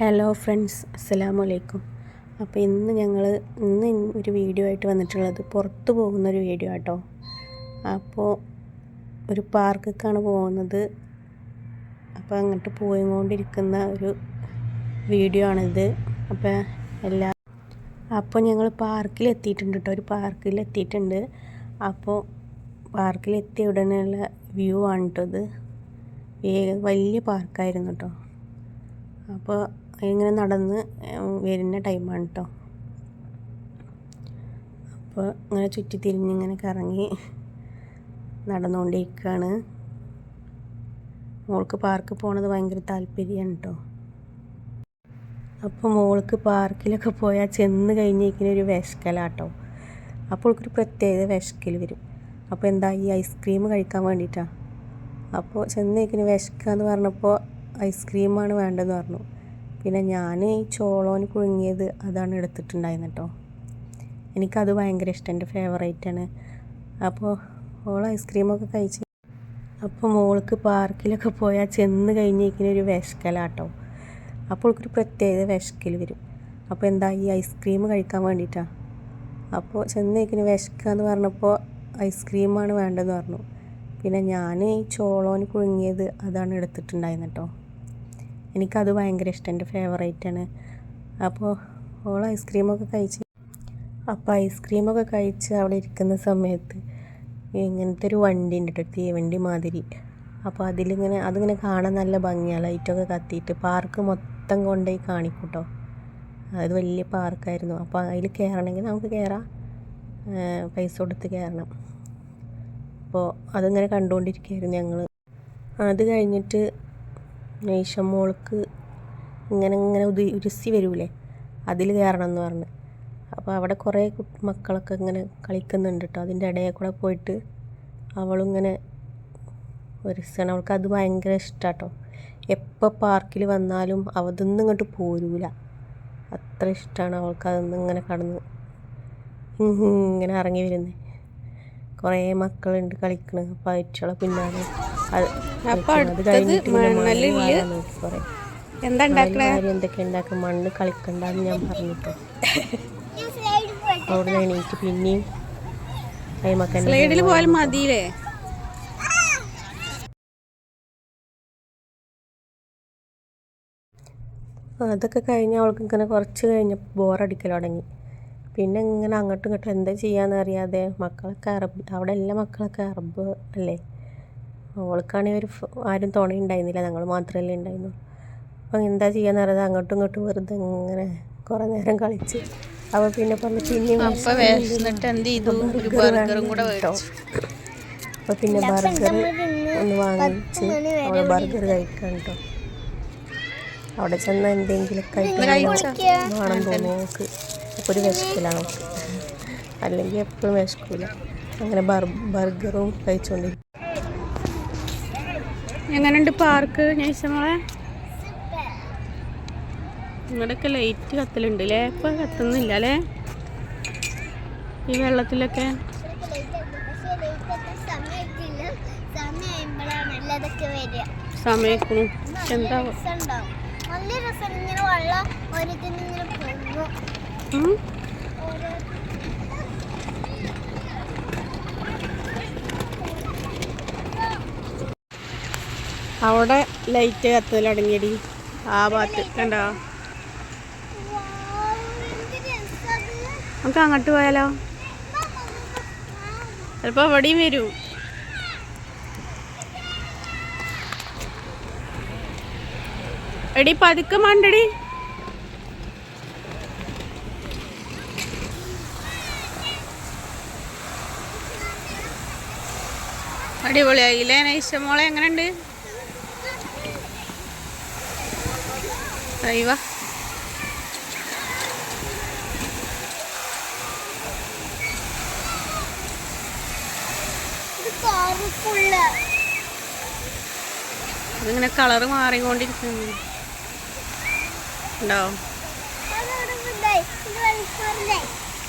Hello friends അസ്സലാമു അലൈക്കും അപ്പോൾ ഇന്ന് ഞങ്ങൾ ഇന്ന് ഒരു വീഡിയോ ആയിട്ട് വന്നിട്ടുള്ളത് പുറത്ത് പോകുന്ന ഒരു വീഡിയോ ആട്ടോ. അപ്പോൾ ഒരു പാർക്കിലേക്കാണ് പോകുന്നത്. അപ്പോൾ അങ്ങോട്ട് പോയിക്കൊണ്ടിരിക്കുന്ന ഒരു വീഡിയോ ആണിത്. അപ്പോൾ എല്ലാ അപ്പോൾ ഞങ്ങൾ പാർക്കിൽ എത്തിയിട്ടുണ്ട് കേട്ടോ ഒരു പാർക്കിൽ എത്തിയിട്ടുണ്ട് അപ്പോൾ പാർക്കിൽ എത്തിയ ഉടനെയുള്ള വ്യൂ ആണ് കേട്ടോ ഇത്. വലിയ പാർക്കായിരുന്നു കേട്ടോ അപ്പോൾ ഇങ്ങനെ നടന്ന് വരുന്ന ടൈമാണ് കേട്ടോ അപ്പോൾ ഇങ്ങനെ ചുറ്റി തിരിഞ്ഞ് ഇങ്ങനെ കറങ്ങി നടന്നുകൊണ്ടിരിക്കുകയാണ് മോൾക്ക് പാർക്ക് പോണത് ഭയങ്കര താല്പര്യമാണ് കേട്ടോ അപ്പോൾ മോൾക്ക് പാർക്കിലൊക്കെ പോയാൽ ചെന്ന് കഴിഞ്ഞിരിക്കുന്ന ഒരു വിശക്കലാട്ടോ അപ്പോൾ ഒരു പ്രത്യേക വിശക്കൽ വരും. അപ്പോൾ എന്താ ഈ ഐസ്ക്രീം കഴിക്കാൻ വേണ്ടിയിട്ടാണ് അപ്പോൾ ചെന്നേക്കിന് വിശക്കുക എന്ന് പറഞ്ഞപ്പോൾ ഐസ്ക്രീമാണ് വേണ്ടതെന്ന് പറഞ്ഞു. പിന്നെ ഞാൻ ഈ ചോളോന് പുഴുങ്ങിയത് അതാണ് എടുത്തിട്ടുണ്ടായിരുന്നു കേട്ടോ എനിക്കത് ഭയങ്കര ഇഷ്ടം എന്റെ ഫേവറേറ്റാണ് അപ്പോൾ ഓൾ ഐസ്ക്രീമൊക്കെ കഴിച്ച് അപ്പോൾ മോൾക്ക് പാർക്കിലൊക്കെ പോയാൽ ചെന്ന് കഴിഞ്ഞിരിക്കുന്ന ഒരു വിശക്കലാട്ടോ. അപ്പോൾ ഒരു പ്രത്യേക വിശക്കൽ വരും. അപ്പോൾ എന്താ ഈ ഐസ്ക്രീം കഴിക്കാൻ വേണ്ടിയിട്ടാണ് അപ്പോൾ ചെന്ന് കഴിക്കുന്ന എന്ന് പറഞ്ഞപ്പോൾ ഐസ്ക്രീമാണ് വേണ്ടതെന്ന് പറഞ്ഞു. പിന്നെ ഞാൻ ഈ ചോളോന് പുഴുങ്ങിയത് അതാണ് എടുത്തിട്ടുണ്ടായിരുന്നു കേട്ടോ എനിക്കത് ഭയങ്കര ഇഷ്ടം. എന്റെ ഫേവറേറ്റാണ് അപ്പോൾ ഓൾ ഐസ്ക്രീമൊക്കെ കഴിച്ച് അപ്പോൾ ഐസ്ക്രീമൊക്കെ കഴിച്ച് അവിടെ ഇരിക്കുന്ന സമയത്ത് ഇങ്ങനത്തെ ഒരു വണ്ടി ഉണ്ട് കേട്ടോ തീവണ്ടി മാതിരി. അപ്പോൾ അതിലിങ്ങനെ അതിങ്ങനെ കാണാൻ നല്ല ഭംഗിയാണ് ലൈറ്റൊക്കെ കത്തിയിട്ട് പാർക്ക് മൊത്തം കൊണ്ടുപോയി കാണിക്കൂട്ടോ. കേട്ടോ അത് വലിയ പാർക്കായിരുന്നു അപ്പോൾ അതിൽ കയറണമെങ്കിൽ നമുക്ക് കയറാം പൈസ കൊടുത്ത് കയറണം അപ്പോൾ അതിങ്ങനെ കണ്ടുകൊണ്ടിരിക്കുകയായിരുന്നു ഞങ്ങൾ അത് കഴിഞ്ഞിട്ട് നൈഷ മോൾക്ക് ഇങ്ങനെ ഇങ്ങനെ ഉതി ഉരുസി വരൂലേ? അതിൽ കയറണം എന്ന് പറഞ്ഞ്. അപ്പോൾ അവിടെ കുറേ മക്കളൊക്കെ ഇങ്ങനെ കളിക്കുന്നുണ്ട് കേട്ടോ. അതിന്റെ ഇടയിൽ കൂടെ പോയിട്ട് അവളിങ്ങനെ ഒരുസാണ് അവൾക്ക് അത് ഭയങ്കര ഇഷ്ടമാട്ടോ എപ്പോൾ പാർക്കിൽ വന്നാലും അവതൊന്നും ഇങ്ങോട്ട് പോരൂല. അത്ര ഇഷ്ടമാണ് അവൾക്ക് അതൊന്നും ഇങ്ങനെ കടന്ന്. ഇങ്ങനെ ഇറങ്ങി വരുന്നത്. കുറേ മക്കളുണ്ട് കളിക്കണ്. അപ്പോൾ അയച്ചുള്ള പിന്നാലെ. അത് അപ്പൊ കഴിഞ്ഞിട്ട് കുറേ. എന്തൊക്കെ ഉണ്ടാക്കും? മണ്ണ് കളിക്കണ്ടെന്ന് ഞാൻ പറഞ്ഞിട്ടു. അവിടെ നിന്ന് എണീറ്റ് പിന്നെയും സ്ലൈഡിൽ മതിയില്ലേ? അതൊക്കെ കഴിഞ്ഞ് അവൾക്ക് ഇങ്ങനെ കുറച്ച് കഴിഞ്ഞ ബോറടിക്കൽ തുടങ്ങി. പിന്നെ ഇങ്ങനെ അങ്ങോട്ടും ഇങ്ങോട്ടും എന്താ ചെയ്യാന്ന് അറിയാതെ മക്കളൊക്കെ അറബ് അവിടെ എല്ലാ മക്കളൊക്കെ അറബ് അല്ലേ? അവൾക്കാണെങ്കിൽ ഒരു ആരും തുണ ഉണ്ടായിരുന്നില്ല ഞങ്ങൾ മാത്രമല്ലേ ഉണ്ടായിരുന്നു അപ്പം എന്താ ചെയ്യാന്ന് അറിയാതെ അങ്ങോട്ടും ഇങ്ങോട്ടും വെറുതെ ഇങ്ങനെ കുറേ നേരം കളിച്ച്. അപ്പോൾ പിന്നെ പറഞ്ഞു പിന്നെ അപ്പൊ ബർഗറും കൂടെ പിന്നെ ബർഗർ ഒന്ന് വാങ്ങിച്ച് അവൾ ബർഗർ കഴിക്കാൻ കേട്ടോ അവിടെ ചെന്ന് എന്തെങ്കിലും ആയിട്ട് വേണം തോന്നുന്നു നോക്ക് അപ്പോൾ ഒരു വിശക്കിലാണ് അല്ലെങ്കിൽ എപ്പോഴും വിശക്കൂല. അങ്ങനെ ബർഗറും കഴിച്ചുകൊണ്ടിരിക്കും എങ്ങനെയുണ്ട് പാർക്ക് ഞാൻ ഇങ്ങടൊക്കെ ലൈറ്റ് കത്തലുണ്ട് അല്ലേ ഇപ്പൊ കത്തുന്നില്ല അല്ലേ ഈ വെള്ളത്തിലൊക്കെ? സമയക്കണു എന്താ നല്ല രസം ഇങ്ങനെ വെള്ളം ഓരോരുത്തരിങ്ങനെ പൊങ്ങും. ഉം? അവിടെ ലൈറ്റ് കത്തൽ തുടങ്ങിയടി ആ ഭാഗത്ത് കണ്ടോ? നമുക്ക് അങ്ങോട്ട് പോയാലോ? ചിലപ്പോ അവിടെയും വരൂ. എടി പതുക്കെ മണ്ടടി. അടിപൊളിയായില്ലേ എങ്ങനെയുണ്ട്? അയ്യവ ഇത് കറുപ്പുള്ള അതിങ്ങനെ കളറ് മാറിക്കൊണ്ടിരിക്കുന്നു. ഉണ്ടോ?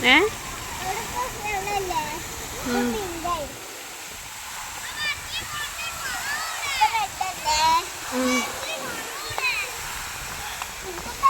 ഏ അവിടെ ഇപ്പൊ വെള്ളല്ലേ ഇത് ഉം. പിങ്കായി ഇത് റെഡല്ലേ ഉം. ഇതൊക്കെ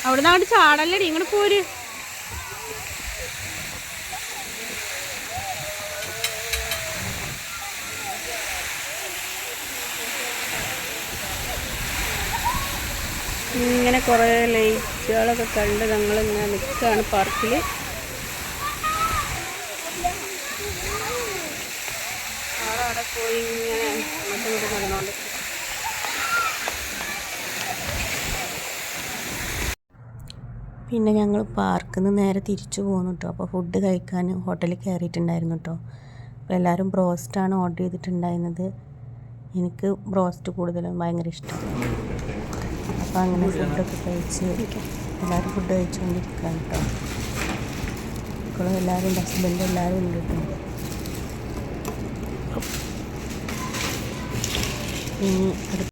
ചെയ്തേ നിന്ന് അങ്ങോട്ട് ചാടല്ലടി ഇങ്ങോട്ട് പോര്. ഇങ്ങനെ കുറേ ലൈറ്റുകളൊക്കെ കണ്ട് ഞങ്ങളിങ്ങനെ നിൽക്കുകയാണ് പാർക്കിൽ അവിടെ പോയി ഇങ്ങനെ നടന്നുകൊണ്ട് പിന്നെ ഞങ്ങൾ പാർക്കിൽ നിന്ന് നേരെ തിരിച്ചു പോന്നു കേട്ടോ അപ്പോൾ ഫുഡ് കഴിക്കാൻ ഹോട്ടലിൽ കയറിയിട്ടുണ്ടായിരുന്നു കേട്ടോ അപ്പോൾ എല്ലാവരും ബ്രോസ്റ്റാണ് ഓർഡർ ചെയ്തിട്ടുണ്ടായിരുന്നത്. എനിക്ക് ബ്രോസ്റ്റ് കൂടുതലും ഭയങ്കര ഇഷ്ടം. അപ്പോൾ അങ്ങനെ ഫുഡൊക്കെ കഴിച്ച് എല്ലാവരും ഫുഡ് കഴിച്ചുകൊണ്ടിരിക്കുകയാണ് കേട്ടോ മക്കളും എല്ലാവരും ഹസ്ബൻഡ് എല്ലാവരും ഉണ്ട് കേട്ടോ ഇനി